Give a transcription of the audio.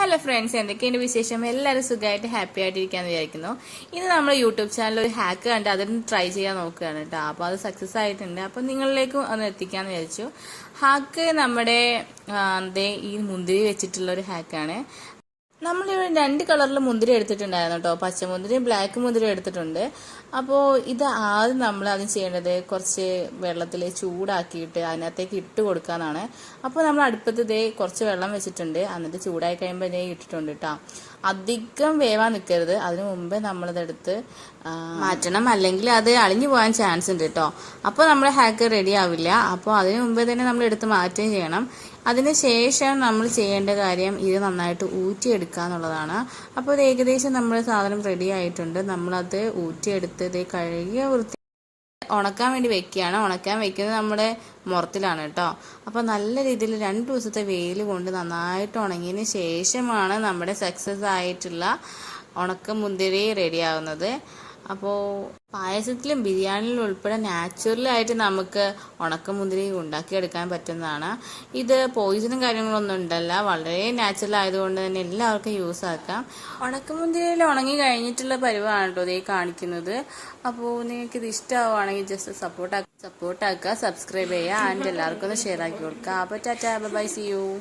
Hello friends എന്തൊക്കെയുണ്ട് വിശേഷം? എല്ലാവരും സുഖമായിട്ട് ഹാപ്പി ആയിട്ടിരിക്കാന്ന് വിചാരിക്കുന്നു. ഇന്ന് നമ്മൾ യൂട്യൂബ് ചാനൽ ഒരു ഹാക്ക് കണ്ട് അതൊന്ന് ട്രൈ ചെയ്യാൻ നോക്കുകയാണ് കേട്ടോ അപ്പോൾ അത് സക്സസ് ആയിട്ടുണ്ട്. അപ്പോൾ നിങ്ങളിലേക്കും ഒന്ന് എത്തിക്കാന്ന് വിചാരിച്ചു. ഹാക്ക് നമ്മുടെ ഈ മുന്തിരി വെച്ചിട്ടുള്ള ഒരു ഹാക്കാണ് നമ്മളിവിടെ രണ്ട് കളറിൽ മുന്തിരി എടുത്തിട്ടുണ്ടായിരുന്നു കേട്ടോ. പച്ചമുന്തിരി ബ്ലാക്ക് മുന്തിരി എടുത്തിട്ടുണ്ട്. അപ്പോൾ ഇത് ആദ്യം നമ്മൾ അത് ചെയ്യേണ്ടത് കുറച്ച് വെള്ളത്തിൽ ചൂടാക്കിയിട്ട് അതിനകത്തേക്ക് ഇട്ട് കൊടുക്കാന്നാണ്. അപ്പോൾ നമ്മൾ അടുപ്പത്ത് ഇതേ കുറച്ച് വെള്ളം വെച്ചിട്ടുണ്ട്. എന്നിട്ട് ചൂടായി കഴിയുമ്പോൾ ഇതേ ഇട്ടിട്ടുണ്ട് കേട്ടോ അധികം വേവാൻ നിൽക്കരുത് അതിനു മുമ്പേ നമ്മളിതെടുത്ത് മാറ്റണം. അല്ലെങ്കിൽ അത് അളിഞ്ഞു പോകാൻ ചാൻസ് ഉണ്ട് കേട്ടോ അപ്പോൾ നമ്മുടെ ഹാക്ക് റെഡി ആവില്ല. അപ്പോൾ അതിനു മുമ്പേ തന്നെ നമ്മൾ എടുത്ത് മാറ്റുകയും ചെയ്യണം. അതിന് ശേഷം നമ്മൾ ചെയ്യേണ്ട കാര്യം ഇത് നന്നായിട്ട് ഊറ്റിയെടുക്കുക എന്നുള്ളതാണ്. അപ്പോൾ ഇത് ഏകദേശം നമ്മുടെ സാധനം റെഡി ആയിട്ടുണ്ട്. നമ്മളത് ഊറ്റിയെടുത്ത് ഇത് കഴുകിയ വൃത്തി ഉണക്കാൻ വേണ്ടി വെക്കുകയാണ്. ഉണക്കാൻ വെക്കുന്നത് നമ്മുടെ മുറത്തിലാണ് കേട്ടോ. അപ്പോൾ നല്ല രീതിയിൽ രണ്ട് ദിവസത്തെ വെയിൽ കൊണ്ട് നന്നായിട്ട് ഉണങ്ങിയതിന് ശേഷമാണ് നമ്മുടെ സക്സസ് ആയിട്ടുള്ള ഉണക്ക മുന്തിരി റെഡിയാവുന്നത് അപ്പോൾ പായസത്തിലും ബിരിയാണിയിലും ഉൾപ്പെടെ നാച്ചുറലായിട്ട് നമുക്ക് ഉണക്കമുന്തിരി ഉണ്ടാക്കിയെടുക്കാൻ പറ്റുന്നതാണ്. ഇത് പോയിസണും കാര്യങ്ങളൊന്നും ഉണ്ടല്ല. വളരെ നാച്ചുറൽ ആയതുകൊണ്ട് തന്നെ എല്ലാവർക്കും യൂസ് ആക്കാം. ഉണക്കമുന്തിരിയിൽ ഉണങ്ങി കഴിഞ്ഞിട്ടുള്ള പരിവാണ് കേട്ടോ ഇതേ കാണിക്കുന്നത്. അപ്പോൾ നിങ്ങൾക്ക് ഇത് ഇഷ്ടമാവുകയാണെങ്കിൽ ജസ്റ്റ് സപ്പോർട്ട് സപ്പോർട്ട് ആക്കുക സബ്സ്ക്രൈബ് ചെയ്യുക ആൻഡ് എല്ലാവർക്കും ഒന്ന് ഷെയർ ആക്കി കൊടുക്കുക. അപ്പോൾ ടാറ്റാ ബൈ സി യു